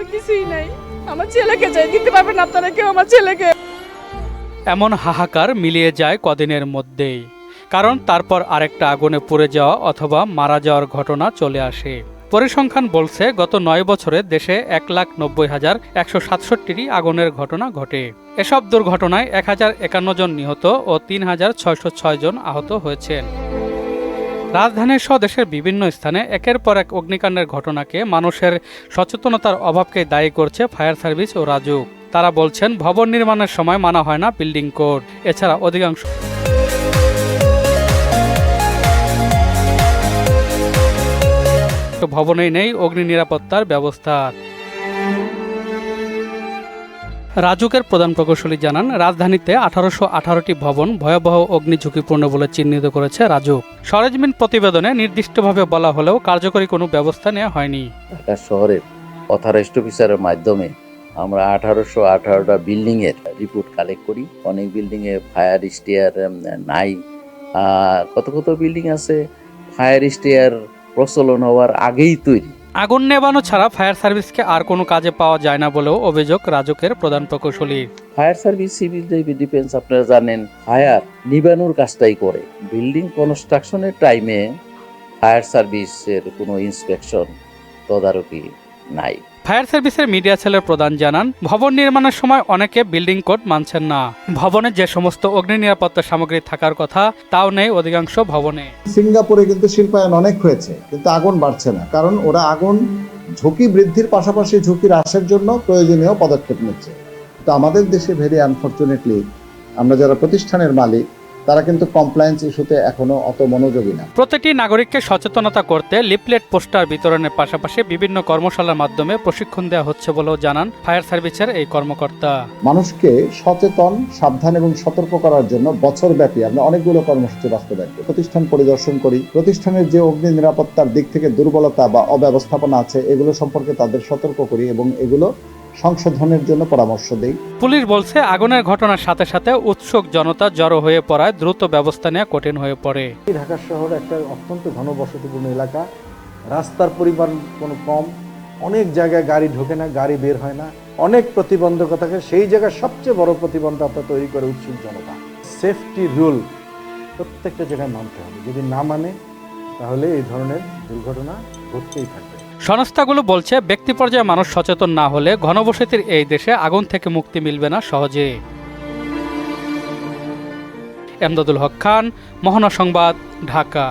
তো কিছুই নাই। আমার ছেলেকে দিতে পারবেন আপনারা, কেউ আমার ছেলেকে। এমন হাহাকার মিলিয়ে যায় কদিনের মধ্যেই, কারণ তারপর আরেকটা আগুনে পুড়ে যাওয়া অথবা মারা যাওয়ার ঘটনা চলে আসে। পরিসংখ্যান বলছে, গত নয় বছরে দেশে এক লাখ নব্বই হাজার একশো সাতষট্টিটি আগুনের ঘটনা ঘটে। এসব দুর্ঘটনায় এক হাজার একান্ন জন নিহত ও তিন হাজার ছয়শো ছয় জন আহত হয়েছেন। রাজধানীর সহ দেশের বিভিন্ন স্থানে একের পর এক অগ্নিকাণ্ডের ঘটনাকে মানুষের সচেতনতার অভাবকে দায়ী করছে ফায়ার সার্ভিস ও রাজুক তারা বলছেন, ভবন নির্মাণের সময় মানা হয় না বিল্ডিং কোড। এছাড়া অধিকাংশ ভবনেই নেই অগ্নি নিরাপত্তার ব্যবস্থা। রাজুকের প্রধান প্রকৌশলী জানান, রাজধানীতে আঠারোশো আঠারোটি ভবন ভয়াবহ অগ্নি ঝুঁকিপূর্ণ বলে চিহ্নিত করেছে রাজুক সরেজমিন প্রতিবেদনে নির্দিষ্টভাবে বলা হলেও কার্যকরী কোনো ব্যবস্থা নেওয়া হয়নি। ঢাকা শহরের অথরাইজড অফিসারের মাধ্যমে আমরা আঠারোশো আঠারোটা বিল্ডিংয়ের রিপোর্ট কালেক্ট করি। অনেক বিল্ডিংয়ে ফায়ার স্টেয়ার নাই। কত কত বিল্ডিং আছে? ফায়ার স্টেয়ার প্রচলন হওয়ার আগেই তৈরি। আগুন নেবানো ছাড়া ফায়ার সার্ভিসকে আর কোনো কাজে পাওয়া যায় না বলেও অভিযোগ রাজকের প্রধান প্রকৌশলী। ফায়ার সার্ভিস সিভিল ডিফেন্স আপনারা জানেন, ফায়ার নিবানোর কাজটাই করে। বিল্ডিং কনস্ট্রাকশনের টাইমে ফায়ার সার্ভিসের কোনো ইন্সপেকশন, তদারকি নাই। ফায়ার সার্ভিসের মিডিয়া সেলের প্রধান জানান ভবন নির্মাণের সময় অনেকে বিল্ডিং কোড মানছেন না। ভবনে যে সমস্ত অগ্নি নিরাপত্তা সামগ্রী থাকার কথা তাও নেই অধিকাংশ ভবনে। সিঙ্গাপুরে কিন্তু শিল্পায়ন অনেক হয়েছে কিন্তু আগুন বাড়ছে না কারণ ওরা আগুন ঝুঁকি বৃদ্ধির পাশাপাশি ঝুঁকি হ্রাসের জন্য প্রয়োজনীয় পদক্ষেপ নিচ্ছে। তো আমাদের দেশে ভেরি আনফর্চুনেটলি আমরা যারা প্রতিষ্ঠানের মালিক তারা কিন্তু কমপ্লায়েন্স ইস্যুতে এখনও অত মনোযোগী না। প্রতিটি নাগরিককে সচেতনতা করতে লিফলেট পোস্টার বিতরণের পাশাপাশি বিভিন্ন কর্মশালার মাধ্যমে প্রশিক্ষণ দেওয়া হচ্ছে বলেও জানান ফায়ার সার্ভিসের এই কর্মকর্তা। মানুষকে সচেতন সাবধান এবং সতর্ক করার জন্য বছরব্যাপী আমরা অনেকগুলো কর্মসূচি বাস্তবায়ন করি। প্রতিষ্ঠান পরিদর্শন করি। প্রতিষ্ঠানের যে অগ্নি নিরাপত্তার দিক থেকে দুর্বলতা বা অব্যবস্থাপনা আছে এগুলো সম্পর্কে তাদের সতর্ক করি এবং এগুলো সংশোধনের জন্য পরামর্শ দেই। পুলিশ বলছে আগুনের ঘটনার সাথে সাথে উৎসুক জনতা জড়ো হয়ে পড়ায় দ্রুত ব্যবস্থা নেওয়া কঠিন হয়ে পড়ে। ঢাকা শহর একটা অত্যন্ত ঘনবসতিপূর্ণ এলাকা। রাস্তার পরিমাণ কোনো কম। অনেক জায়গায় গাড়ি ঢোকে না গাড়ি বের হয় না। অনেক প্রতিবন্ধকতা থাকে সেই জায়গায় সবচেয়ে বড় প্রতিবন্ধকতা তৈরি করে উৎসুক জনতা। সেফটি রুল প্রত্যেকটা জায়গায় মানতে হবে। যদি না মানে তাহলে এই ধরনের দুর্ঘটনা ঘটতেই থাকবে। সংস্থাগুলো বলছে, ব্যক্তি পর্যায়ে মানুষ সচেতন না হলে ঘনবসতির এই দেশে আগুন থেকে মুক্তি মিলবে না সহজে। এমদাদুল হক খান মহানা সংবাদ ঢাকা।